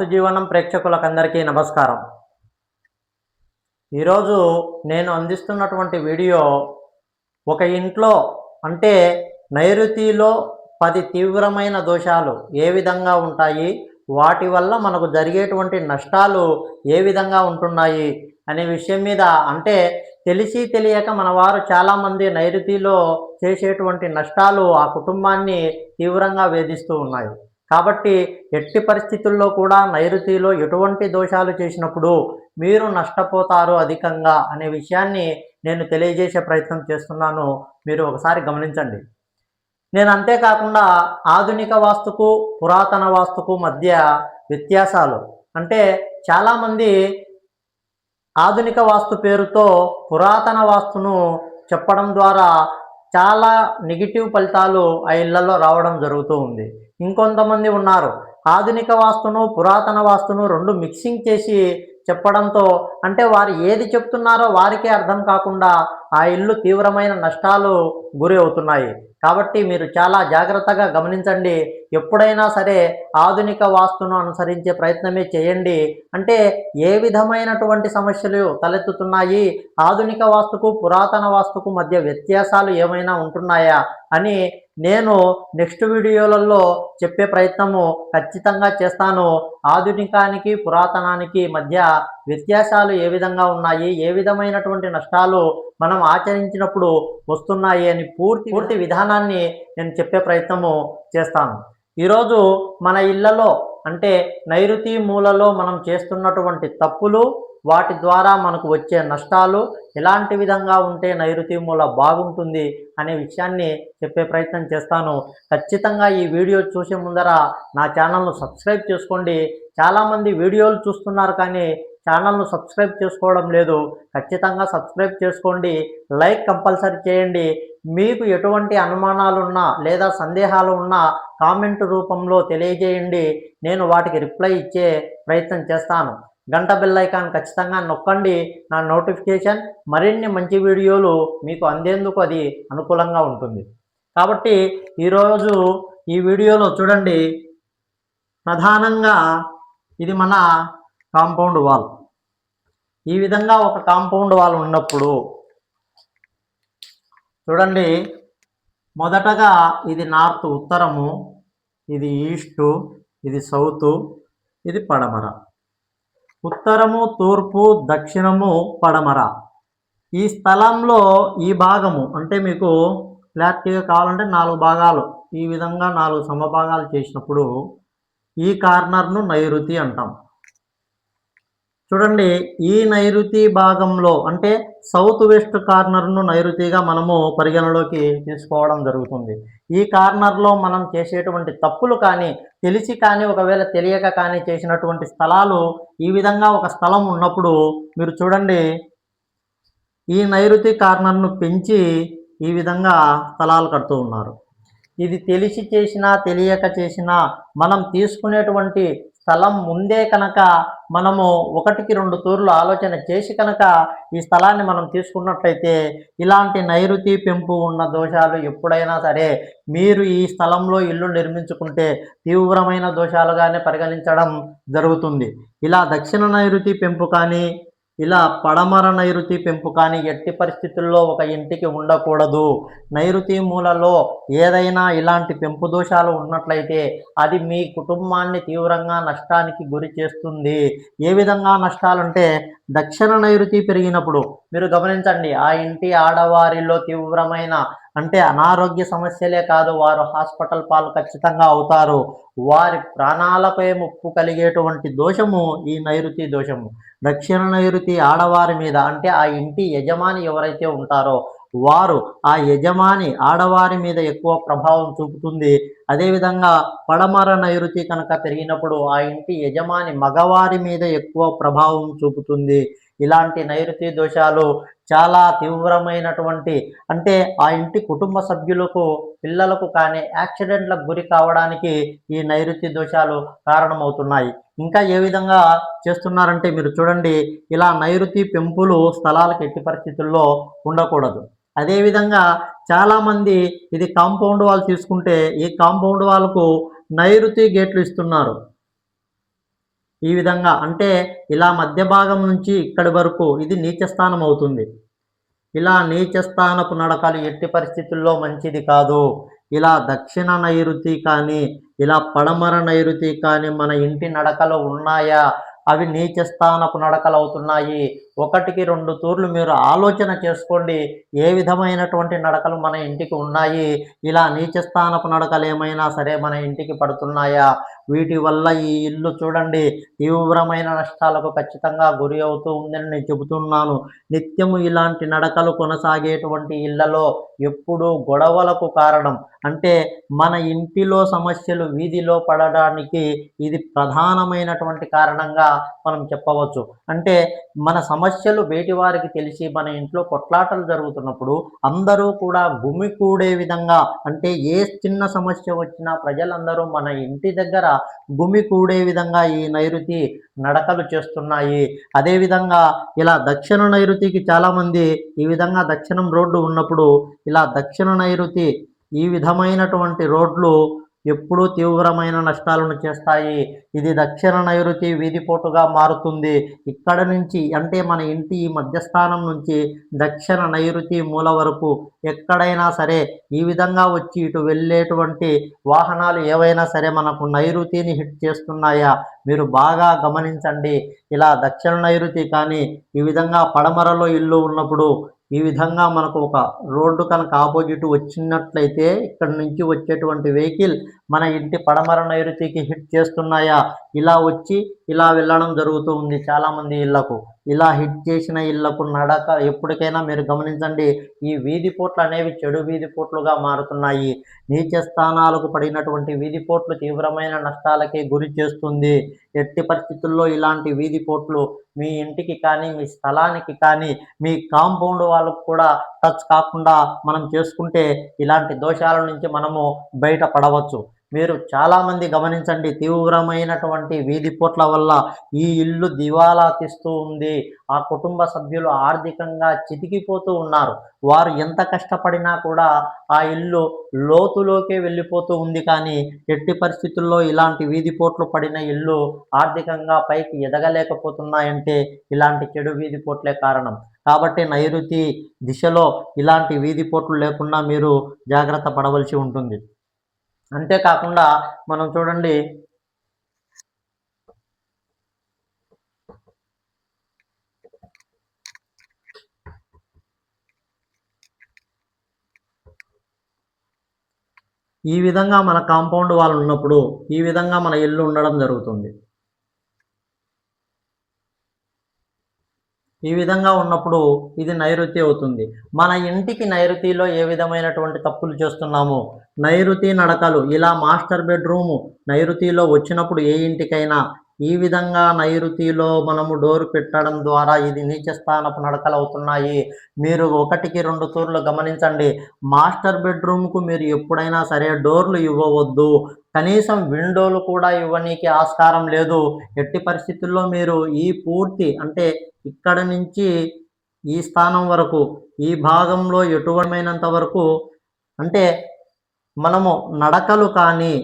వాస్తు జీవనం ప్రేక్షకులకందరికీ నమస్కారం. ఈరోజు నేను అందిస్తున్నటువంటి వీడియో ఒక ఇంట్లో అంటే నైరుతిలో పది తీవ్రమైన దోషాలు ఏ విధంగా ఉంటాయి వాటి వల్ల మనకు జరిగేటువంటి నష్టాలు ఏ విధంగా ఉంటున్నాయి అనే విషయం మీద అంటే తెలిసి తెలియక మన వారు చాలామంది నైరుతిలో చేసేటువంటి నష్టాలు ఆ కుటుంబాన్ని తీవ్రంగా వేధిస్తూ ఉన్నాయి. కాబట్టి ఎట్టి పరిస్థితుల్లో కూడా నైరుతిలో ఎటువంటి దోషాలు చేసినప్పుడు మీరు నష్టపోతారు అధికంగా అనే విషయాన్ని నేను తెలియజేసే ప్రయత్నం చేస్తున్నాను. మీరు ఒకసారి గమనించండి. నేను అంతేకాకుండా ఆధునిక వాస్తుకు పురాతన వాస్తుకు మధ్య వ్యత్యాసాలు. అంటే చాలామంది ఆధునిక వాస్తు పేరుతో పురాతన వాస్తును చెప్పడం ద్వారా చాలా నెగిటివ్ ఫలితాలు ఆ ఇళ్ళలో రావడం జరుగుతూ ఉంది. ఇంకొంతమంది ఉన్నారు. ఆధునిక వాస్తును పురాతన వాస్తును రెండు మిక్సింగ్ చేసి చెప్పడంతో అంటే వారు ఏది చెప్తున్నారో వారికే అర్థం కాకుండా ఆ ఇల్లు తీవ్రమైన నష్టాలు గురి అవుతున్నాయి. కాబట్టి మీరు చాలా జాగ్రత్తగా గమనించండి. ఎప్పుడైనా సరే ఆధునిక వాస్తును అనుసరించే ప్రయత్నమే చేయండి. అంటే ఏ విధమైనటువంటి సమస్యలు తలెత్తుతున్నాయి? ఆధునిక వాస్తుకు పురాతన వాస్తుకు మధ్య వ్యత్యాసాలు ఏమైనా ఉంటున్నాయా? అని నేను నెక్స్ట్ వీడియోలలో చెప్పే ప్రయత్నము ఖచ్చితంగా చేస్తాను. ఆధునికానికి పురాతనానికి మధ్య వ్యత్యాసాలు ఏ విధంగా ఉన్నాయి? ఏ విధమైనటువంటి నష్టాలు మనం ఆచరించినప్పుడు వస్తున్నాయి అని పూర్తి పూర్తి విధానాన్ని నేను చెప్పే ప్రయత్నము చేస్తాను. ఈరోజు మన ఇళ్ళలో అంటే నైరుతి మూలలో మనం చేస్తున్నటువంటి తప్పులు వాటి ద్వారా మనకు వచ్చే నష్టాలు ఎలాంటి విధంగా ఉంటే నైరుతి మూల బాగుంటుంది అనే విషయాన్ని చెప్పే ప్రయత్నం చేస్తాను. ఖచ్చితంగా ఈ వీడియో చూసే ముందర నా ఛానల్ను సబ్స్క్రైబ్ చేసుకోండి. చాలామంది వీడియోలు చూస్తున్నారు కానీ ఛానల్ను సబ్స్క్రైబ్ చేసుకోవడం లేదు ఖచ్చితంగా సబ్స్క్రైబ్ చేసుకోండి. లైక్ కంపల్సరీ చేయండి. మీకు ఎటువంటి అనుమానాలు ఉన్నా లేదా సందేహాలు ఉన్నా కామెంట్ రూపంలో తెలియజేయండి. నేను వాటికి రిప్లై ఇచ్చే ప్రయత్నం చేస్తాను. గంట బెల్ ఐకాన్ ఖచ్చితంగా నొక్కండి. నా నోటిఫికేషన్ మరిన్ని మంచి వీడియోలు మీకు అందేందుకు అది అనుకూలంగా ఉంటుంది. కాబట్టి ఈరోజు ఈ వీడియోలో చూడండి. ప్రధానంగా ఇది మన కాంపౌండ్ వాల్. ఈ విధంగా ఒక కాంపౌండ్ వాల్ ఉన్నప్పుడు చూడండి మొదటగా ఇది నార్త్ ఉత్తరము ఇది ఈస్టు ఇది సౌతు ఇది పడమర. ఉత్తరము తూర్పు దక్షిణము పడమర. ఈ స్థలంలో ఈ భాగము అంటే మీకు క్లారిటీగా కావాలంటే నాలుగు భాగాలు. ఈ విధంగా నాలుగు సమభాగాలు చేసినప్పుడు ఈ కార్నర్ను నైరుతి అంటాం. చూడండి ఈ నైరుతి భాగంలో అంటే సౌత్ వెస్ట్ కార్నర్ను నైరుతిగా మనము పరిగణలోకి తీసుకోవడం జరుగుతుంది. ఈ కార్నర్లో మనం చేసేటువంటి తప్పులు కానీ తెలిసి కానీ ఒకవేళ తెలియక కానీ చేసినటువంటి స్థలాలు ఈ విధంగా ఒక స్థలం ఉన్నప్పుడు మీరు చూడండి ఈ నైరుతి కార్నర్ను పెంచి ఈ విధంగా స్థలాలు కడుతూ ఉన్నారు. ఇది తెలిసి చేసినా తెలియక చేసినా మనం తీసుకునేటువంటి స్థలం ముందే కనుక మనము ఒకటికి రెండు తూర్లు ఆలోచన చేసి కనుక ఈ స్థలాన్ని మనం తీసుకున్నట్లయితే ఇలాంటి నైరుతి పెంపు ఉన్న దోషాలు ఎప్పుడైనా సరే మీరు ఈ స్థలంలో ఇల్లు నిర్మించుకుంటే తీవ్రమైన దోషాలుగానే పరిగణించడం జరుగుతుంది. ఇలా దక్షిణ నైరుతి పెంపు కానీ ఇలా పడమర నైరుతి పెంపు కానీ ఎట్టి పరిస్థితుల్లో ఒక ఇంటికి ఉండకూడదు. నైరుతి మూలలో ఏదైనా ఇలాంటి పెంపు దోషాలు ఉన్నట్లయితే అది మీ కుటుంబాన్ని తీవ్రంగా నష్టానికి గురి చేస్తుంది. ఏ విధంగా నష్టాలంటే దక్షిణ నైరుతి పెరిగినప్పుడు మీరు గమనించండి ఆ ఇంటి ఆడవారిలో తీవ్రమైన అంటే అనారోగ్య సమస్యలే కాదు వారు హాస్పిటల్ పాలు ఖచ్చితంగా అవుతారు. వారి ప్రాణాలపై ముప్పు కలిగేటువంటి దోషము ఈ నైరుతి దోషము. దక్షిణ నైరుతి ఆడవారి మీద అంటే ఆ ఇంటి యజమాని ఎవరైతే ఉంటారో వారు ఆ యజమాని ఆడవారి మీద ఎక్కువ ప్రభావం చూపుతుంది. అదేవిధంగా పడమర నైరుతి కనుక పెరిగినప్పుడు ఆ ఇంటి యజమాని మగవారి మీద ఎక్కువ ప్రభావం చూపుతుంది. ఇలాంటి నైరుతి దోషాలు చాలా తీవ్రమైనటువంటి అంటే ఆ ఇంటి కుటుంబ సభ్యులకు పిల్లలకు కానీ యాక్సిడెంట్లకు గురి కావడానికి ఈ నైరుతి దోషాలు కారణమవుతున్నాయి. ఇంకా ఏ విధంగా చేస్తున్నారంటే మీరు చూడండి ఇలా నైరుతి పెంపులు స్థలాలకు ఎట్టి పరిస్థితుల్లో ఉండకూడదు. అదేవిధంగా చాలామంది ఇది కాంపౌండ్ వాల్ తీసుకుంటే ఈ కాంపౌండ్ వాళ్ళకు నైరుతి గేట్లు ఇస్తున్నారు. ఈ విధంగా అంటే ఇలా మధ్య భాగం నుంచి ఇక్కడి వరకు ఇది నీచ స్థానం అవుతుంది. ఇలా నీచ స్థానపు నడకలు ఎట్టి పరిస్థితుల్లో మంచిది కాదు. ఇలా దక్షిణ నైరుతి కానీ ఇలా పడమర నైరుతి కానీ మన ఇంటి నడకలు ఉన్నాయా? అవి నీచ స్థానపు నడకలు అవుతున్నాయి. ఒకటికి రెండు తూర్లు మీరు ఆలోచన చేసుకోండి. ఏ విధమైనటువంటి నడకలు మన ఇంటికి ఉన్నాయి? ఇలా నీచస్థానపు నడకలు ఏమైనా సరే మన ఇంటికి పడుతున్నాయా? వీటి వల్ల ఈ ఇల్లు చూడండి తీవ్రమైన నష్టాలకు ఖచ్చితంగా గురి అవుతూ ఉందని నేను చెబుతున్నాను. నిత్యము ఇలాంటి నడకలు కొనసాగేటువంటి ఇళ్ళలో ఎప్పుడూ గొడవలకు కారణం. అంటే మన ఇంటిలో సమస్యలు వీధిలో పడడానికి ఇది ప్రధానమైనటువంటి కారణంగా మనం చెప్పవచ్చు. అంటే మన సమస్యలు బయటి వారికి తెలిసి మన ఇంట్లో కొట్లాటలు జరుగుతున్నప్పుడు అందరూ కూడా గుమి కూడే విధంగా అంటే ఏ చిన్న సమస్య వచ్చినా ప్రజలందరూ మన ఇంటి దగ్గర గుమి కూడే విధంగా ఈ నైరుతి నడకలు చేస్తున్నాయి. అదేవిధంగా ఇలా దక్షిణ నైరుతికి చాలామంది ఈ విధంగా దక్షిణం రోడ్డు ఉన్నప్పుడు ఇలా దక్షిణ నైరుతి ఈ విధమైనటువంటి రోడ్లు ఎప్పుడూ తీవ్రమైన నష్టాలను చేస్తాయి. ఇది దక్షిణ నైరుతి వీధిపోటుగా మారుతుంది. ఇక్కడ నుంచి అంటే మన ఇంటి ఈ మధ్యస్థానం నుంచి దక్షిణ నైరుతి మూల వరకు ఎక్కడైనా సరే ఈ విధంగా వచ్చి ఇటు వెళ్ళేటువంటి వాహనాలు ఏవైనా సరే మనకు నైరుతిని హిట్ చేస్తున్నాయా? మీరు బాగా గమనించండి. ఇలా దక్షిణ నైరుతి కానీ ఈ విధంగా పడమరలో ఇల్లు ఉన్నప్పుడు ఈ విధంగా మనకు ఒక రోడ్డు కనుక ఆపోజిట్ వచ్చినట్లయితే ఇక్కడ నుంచి వచ్చేటువంటి వెహికల్ మన ఇంటి పడమర నైరుతికి హిట్ చేస్తున్నాయా? ఇలా వచ్చి ఇలా వెళ్ళడం జరుగుతూ ఉంది చాలామంది ఇళ్ళకు. ఇలా హిట్ చేసిన ఇళ్ళకు నడక ఎప్పటికైనా మీరు గమనించండి ఈ వీధి పోట్లు అనేవి చెడు వీధి పోట్లుగా మారుతున్నాయి. నీచ స్థానాలకు పడినటువంటి వీధి పోట్లు తీవ్రమైన నష్టాలకే గురి చేస్తుంది. ఎట్టి పరిస్థితుల్లో ఇలాంటి వీధి పోట్లు మీ ఇంటికి కానీ మీ స్థలానికి కానీ మీ కాంపౌండ్ వాళ్ళకు కూడా టచ్ కాకుండా మనం చేసుకుంటే ఇలాంటి దోషాల నుంచి మనము బయటపడవచ్చు. మీరు చాలామంది గమనించండి తీవ్రమైనటువంటి వీధి పోట్ల వల్ల ఈ ఇల్లు దివాలా తీస్తూ ఉంది. ఆ కుటుంబ సభ్యులు ఆర్థికంగా చితికిపోతూ ఉన్నారు. వారు ఎంత కష్టపడినా కూడా ఆ ఇల్లు లోతులోకే వెళ్ళిపోతూ ఉంది. కానీ ఎట్టి పరిస్థితుల్లో ఇలాంటి వీధి పోట్లు పడిన ఇల్లు ఆర్థికంగా పైకి ఎదగలేకపోతున్నాయంటే ఇలాంటి చెడు వీధి పోట్లే కారణం. కాబట్టి నైరుతి దిశలో ఇలాంటి వీధి పోట్లు లేకుండా మీరు జాగ్రత్త పడవలసి ఉంటుంది. అంతేకాకుండా మనం చూడండి. ఈ విధంగా మన కాంపౌండ్ వాళ్ళు ఉన్నప్పుడు ఈ విధంగా మన ఇల్లు ఉండడం జరుగుతుంది. ఈ విధంగా ఉన్నప్పుడు ఇది నైరుతి అవుతుంది. మన ఇంటికి నైరుతిలో ఏ విధమైనటువంటి తప్పులు చేస్తున్నాము నైరుతి నడకలు ఇలా మాస్టర్ బెడ్రూము నైరుతిలో వచ్చినప్పుడు ఏ ఇంటికైనా ఈ విధంగా నైరుతిలో మనము డోర్ పెట్టడం ద్వారా ఇది నీచ స్థానపు నడకలు అవుతున్నాయి. మీరు ఒకటికి రెండు తూర్లు గమనించండి. మాస్టర్ బెడ్రూమ్కు మీరు ఎప్పుడైనా సరే డోర్లు ఇవ్వవద్దు. కనీసం విండోలు కూడా ఇవ్వనీకి ఆస్కారం లేదు. ఎట్టి పరిస్థితుల్లో మీరు ఈ పూర్తి అంటే ఇక్కడ నుంచి ఈ స్థానం వరకు ఈ భాగంలో ఎటువంటినంత వరకు అంటే మనము నడకలు కానీ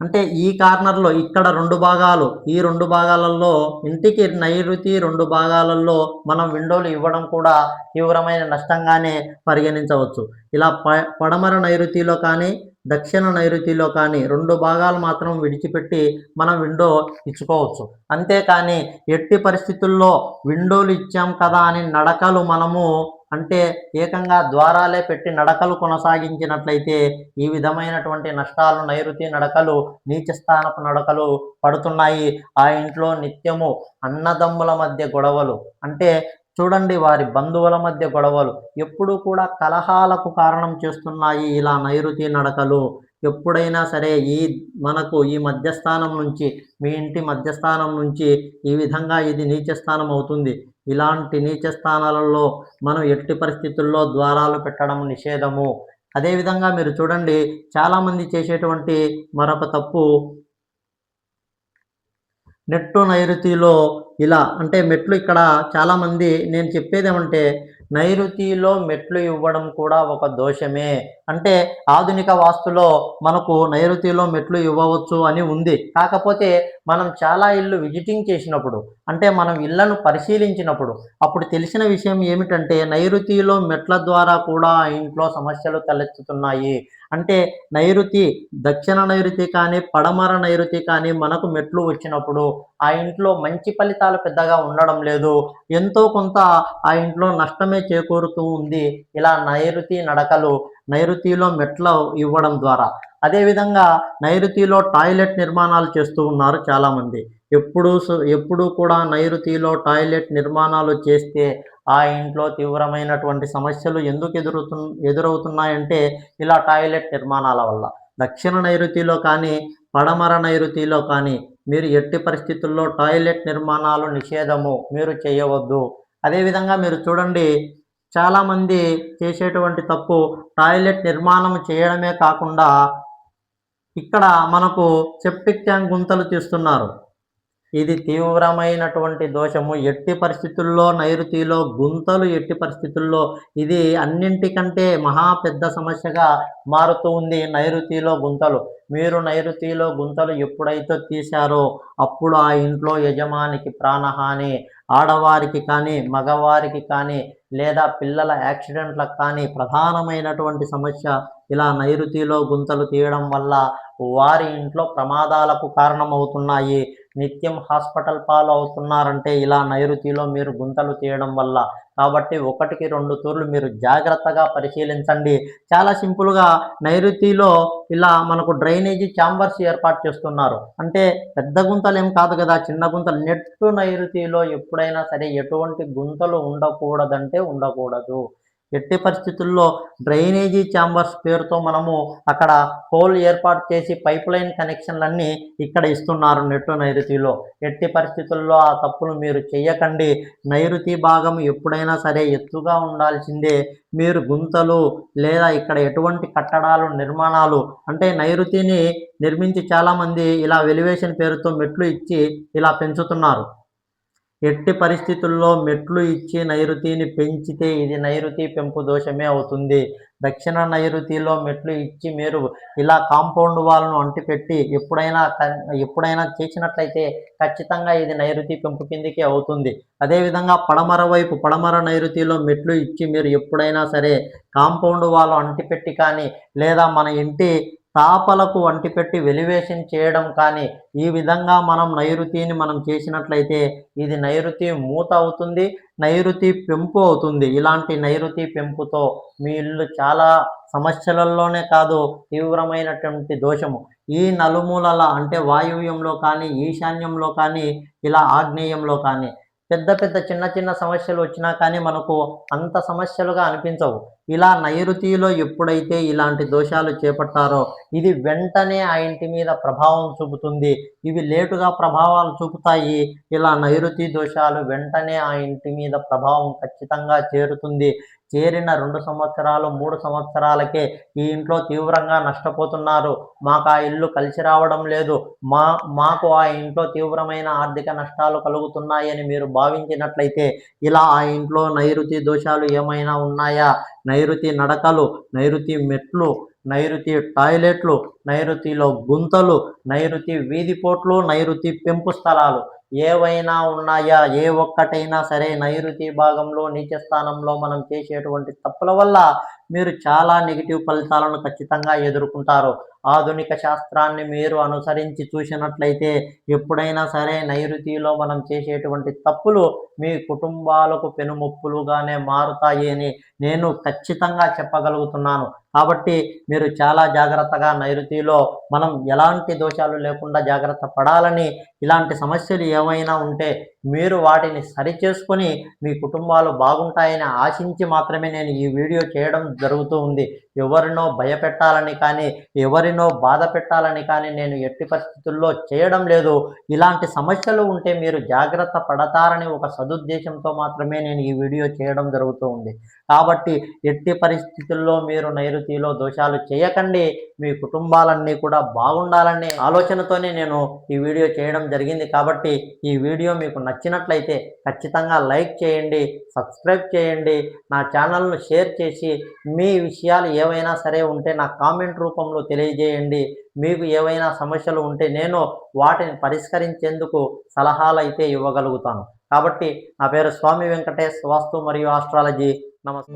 అంటే ఈ కార్నర్లో ఇక్కడ రెండు భాగాలు ఈ రెండు భాగాలలో ఇంటికి నైరుతి రెండు భాగాలలో మనం విండోలు ఇవ్వడం కూడా తీవ్రమైన నష్టంగానే పరిగణించవచ్చు. ఇలా ప పడమర నైరుతిలో కానీ దక్షిణ నైరుతిలో కానీ రెండు భాగాలు మాత్రం విడిచిపెట్టి మనం విండో ఇచ్చుకోవచ్చు. అంతేకాని ఎట్టి పరిస్థితుల్లో విండోలు ఇచ్చాం కదా అని నడకలు మనము అంటే ఏకంగా ద్వారాలే పెట్టి నడకలు కొనసాగించినట్లయితే ఈ విధమైనటువంటి నష్టాలు నైరుతి నడకలు నీచ స్థానపు నడకలు పడుతున్నాయి. ఆ ఇంట్లో నిత్యము అన్నదమ్ముల మధ్య గొడవలు. అంటే చూడండి వారి బంధువుల మధ్య గొడవలు. ఎప్పుడు కూడా కలహాలకు కారణం చేస్తున్నాయి ఇలా నైరుతి నడకలు. ఎప్పుడైనా సరే ఈ మనకు ఈ మధ్యస్థానం నుంచి మీ ఇంటి మధ్యస్థానం నుంచి ఈ విధంగా ఇది నీచస్థానం అవుతుంది. ఇలాంటి నీచస్థానాలలో మనం ఎట్టి పరిస్థితుల్లో ద్వారాలు పెట్టడం నిషేధము. అదేవిధంగా మీరు చూడండి చాలామంది చేసేటువంటి మరొక తప్పు నెట్టు నైరుతిలో ఇలా అంటే మెట్లు ఇక్కడ చాలామంది నేను చెప్పేది ఏమంటే నైరుతిలో మెట్లు ఇవ్వడం కూడా ఒక దోషమే. అంటే ఆధునిక వాస్తులో మనకు నైరుతిలో మెట్లు ఇవ్వవచ్చు అని ఉంది. కాకపోతే మనం చాలా ఇల్లు విజిటింగ్ చేసినప్పుడు అంటే మనం ఇళ్ళను పరిశీలించినప్పుడు అప్పుడు తెలిసిన విషయం ఏమిటంటే నైరుతిలో మెట్ల ద్వారా కూడా ఇంట్లో సమస్యలు తలెత్తుతున్నాయి. అంటే నైరుతి దక్షిణ నైరుతి కానీ పడమర నైరుతి కానీ మనకు మెట్లు వచ్చినప్పుడు ఆ ఇంట్లో మంచి ఫలితాలు పెద్దగా ఉండడం లేదు. ఎంతో కొంత ఆ ఇంట్లో నష్టమే చేకూరుతూ ఉంది. ఇలా నైరుతి నడకలు నైరుతిలో మెట్లు ఇవ్వడం ద్వారా. అదేవిధంగా నైరుతిలో టాయిలెట్ నిర్మాణాలు చేస్తూ ఉన్నారు చాలామంది. ఎప్పుడు ఎప్పుడు కూడా నైరుతిలో టాయిలెట్ నిర్మాణాలు చేస్తే ఆ ఇంట్లో తీవ్రమైనటువంటి సమస్యలు ఎందుకు ఎదురుతు ఎదురవుతున్నాయంటే ఇలా టాయిలెట్ నిర్మాణాల వల్ల. దక్షిణ నైరుతిలో కానీ పడమర నైరుతిలో కానీ మీరు ఎట్టి పరిస్థితుల్లో టాయిలెట్ నిర్మాణాలు నిషేధము మీరు చేయవద్దు. అదేవిధంగా మీరు చూడండి చాలామంది చేసేటువంటి తప్పు టాయిలెట్ నిర్మాణం చేయడమే కాకుండా ఇక్కడ మనకు సెప్టిక్ ట్యాంక్ గుంతలు తీస్తున్నారు. ఇది తీవ్రమైనటువంటి దోషము. ఎట్టి పరిస్థితుల్లో నైరుతిలో గుంతలు ఎట్టి పరిస్థితుల్లో ఇది అన్నింటికంటే మహా పెద్ద సమస్యగా మారుతూ ఉంది నైరుతిలో గుంతలు. మీరు నైరుతిలో గుంతలు ఎప్పుడైతే తీశారో అప్పుడు ఆ ఇంట్లో యజమానికి ప్రాణహాని ఆడవారికి కానీ మగవారికి కానీ లేదా పిల్లల యాక్సిడెంట్లకు కానీ ప్రధానమైనటువంటి సమస్య ఇలా నైరుతిలో గుంతలు తీయడం వల్ల వారి ఇంట్లో ప్రమాదాలకు కారణమవుతున్నాయి. నిత్యం హాస్పిటల్ పాలు అవుతున్నారంటే ఇలా నైరుతిలో మీరు గుంతలు తీయడం వల్ల. కాబట్టి ఒకటికి రెండు తూర్లు మీరు జాగ్రత్తగా పరిశీలించండి. చాలా సింపుల్గా నైరుతిలో ఇలా మనకు డ్రైనేజీ ఛాంబర్స్ ఏర్పాటు చేస్తున్నారు. అంటే పెద్ద గుంతలు ఏం కాదు కదా చిన్న గుంతలు. నెట్ నైరుతిలో ఎప్పుడైనా సరే ఎటువంటి గుంతలు ఉండకూడదంటే ఉండకూడదు. ఎట్టి పరిస్థితుల్లో డ్రైనేజీ ఛాంబర్స్ పేరుతో మనము అక్కడ హోల్ ఏర్పాటు చేసి పైప్ లైన్ కనెక్షన్లన్నీ ఇక్కడ ఇస్తున్నారు నెట్టు నైరుతిలో. ఎట్టి పరిస్థితుల్లో ఆ తప్పులు మీరు చేయకండి నైరుతి భాగం ఎప్పుడైనా సరే ఎత్తుగా ఉండాల్సిందే. మీరు గుంతలు లేదా ఇక్కడ ఎటువంటి కట్టడాలు నిర్మాణాలు అంటే నైరుతిని నిర్మించి చాలామంది ఇలా వెలివేషన్ పేరుతో మెట్లు ఇచ్చి ఇలా పెంచుతున్నారు. ఎట్టి పరిస్థితుల్లో మెట్లు ఇచ్చి నైరుతిని పెంచితే ఇది నైరుతి పెంపు దోషమే అవుతుంది. దక్షిణ నైరుతిలో మెట్లు ఇచ్చి మీరు ఇలా కాంపౌండ్ వాళ్ళను అంటిపెట్టి ఎప్పుడైనా ఎప్పుడైనా చేసినట్లయితే ఖచ్చితంగా ఇది నైరుతి పెంపు కిందికి అవుతుంది. అదేవిధంగా పడమర వైపు పడమర నైరుతిలో మెట్లు ఇచ్చి మీరు ఎప్పుడైనా సరే కాంపౌండ్ వాళ్ళు అంటిపెట్టి కానీ లేదా మన ఇంటి తాపలకు వంటిపెట్టి వెలివేషన్ చేయడం కానీ ఈ విధంగా మనం నైరుతిని మనం చేసినట్లయితే ఇది నైరుతి మూత అవుతుంది నైరుతి పెంపు అవుతుంది. ఇలాంటి నైరుతి పెంపుతో మీ ఇల్లు చాలా సమస్యలలోనే కాదు తీవ్రమైనటువంటి దోషము. ఈ నలుమూలల అంటే వాయువ్యంలో కానీ ఈశాన్యంలో కానీ ఇలా ఆగ్నేయంలో కానీ పెద్ద పెద్ద చిన్న చిన్న సమస్యలు వచ్చినా కానీ మనకు అంత సమస్యలుగా అనిపించవు. ఇలా నైరుతిలో ఎప్పుడైతే ఇలాంటి దోషాలు చేపట్టారో ఇది వెంటనే ఆ ఇంటి మీద ప్రభావం చూపుతుంది. ఇవి లేటుగా ప్రభావాలు చూపుతాయి. ఇలా నైరుతి దోషాలు వెంటనే ఆ ఇంటి మీద ప్రభావం ఖచ్చితంగా చేరుతుంది. చేరిన రెండు సంవత్సరాలు మూడు సంవత్సరాలకే ఈ ఇంట్లో తీవ్రంగా నష్టపోతున్నారు. మాకు ఆ ఇల్లు కలిసి రావడం లేదు. మా మాకు ఆ ఇంట్లో తీవ్రమైన ఆర్థిక నష్టాలు కలుగుతున్నాయని మీరు భావించినట్లయితే ఇలా ఆ ఇంట్లో నైరుతి దోషాలు ఏమైనా ఉన్నాయా? నైరుతి నడకలు నైరుతి మెట్లు నైరుతి టాయిలెట్లు నైరుతిలో గుంతలు నైరుతి వీధిపోట్లు నైరుతి పెంపు స్థలాలు. ఏవైనా ఉన్నాయా? ఏ ఒక్కటైనా సరే నైరుతి భాగంలో నీచ స్థానంలో మనం చేసేటువంటి తప్పుల వల్ల మీరు చాలా నెగిటివ్ ఫలితాలను ఖచ్చితంగా ఎదుర్కొంటారు. ఆధునిక శాస్త్రాన్ని మీరు అనుసరించి చూసినట్లయితే ఎప్పుడైనా సరే నైరుతిలో మనం చేసేటువంటి తప్పులు మీ కుటుంబాలకు పెనుముప్పులుగానే మారుతాయి అని నేను ఖచ్చితంగా చెప్పగలుగుతున్నాను. కాబట్టి మీరు చాలా జాగ్రత్తగా నైరుతిలో మనం ఎలాంటి దోషాలు లేకుండా జాగ్రత్త పడాలని ఇలాంటి సమస్యలు ఏమైనా ఉంటే మీరు వాటిని సరిచేసుకొని మీ కుటుంబాలు బాగుంటాయని ఆశించి మాత్రమే నేను ఈ వీడియో చేయడం జరుగుతూ ఉంది. ఎవరినో భయపెట్టాలని కానీ ఎవరినో బాధ పెట్టాలని కానీ నేను ఎట్టి పరిస్థితుల్లో చేయడం లేదు. ఇలాంటి సమస్యలు ఉంటే మీరు జాగ్రత్త పడతారని ఒక సదుద్దేశంతో మాత్రమే నేను ఈ వీడియో చేయడం జరుగుతూ ఉంది. కాబట్టి ఎట్టి పరిస్థితుల్లో మీరు నైరుతిలో దోషాలు చేయకండి. మీ కుటుంబాలన్నీ కూడా బాగుండాలనే ఆలోచనతోనే నేను ఈ వీడియో చేయడం జరిగింది. కాబట్టి ఈ వీడియో మీకు నచ్చి నచ్చినట్లయితే ఖచ్చితంగా లైక్ చేయండి సబ్స్క్రైబ్ చేయండి నా ఛానల్ను షేర్ చేసి మీ విషయాలు ఏవైనా సరే ఉంటే నా కామెంట్ రూపంలో తెలియజేయండి. మీకు ఏవైనా సమస్యలు ఉంటే నేను వాటిని పరిష్కరించేందుకు సలహాలు అయితే ఇవ్వగలుగుతాను. కాబట్టి నా పేరు స్వామి వెంకటేష్ వాస్తు మరియు ఆస్ట్రాలజీ. నమస్తే.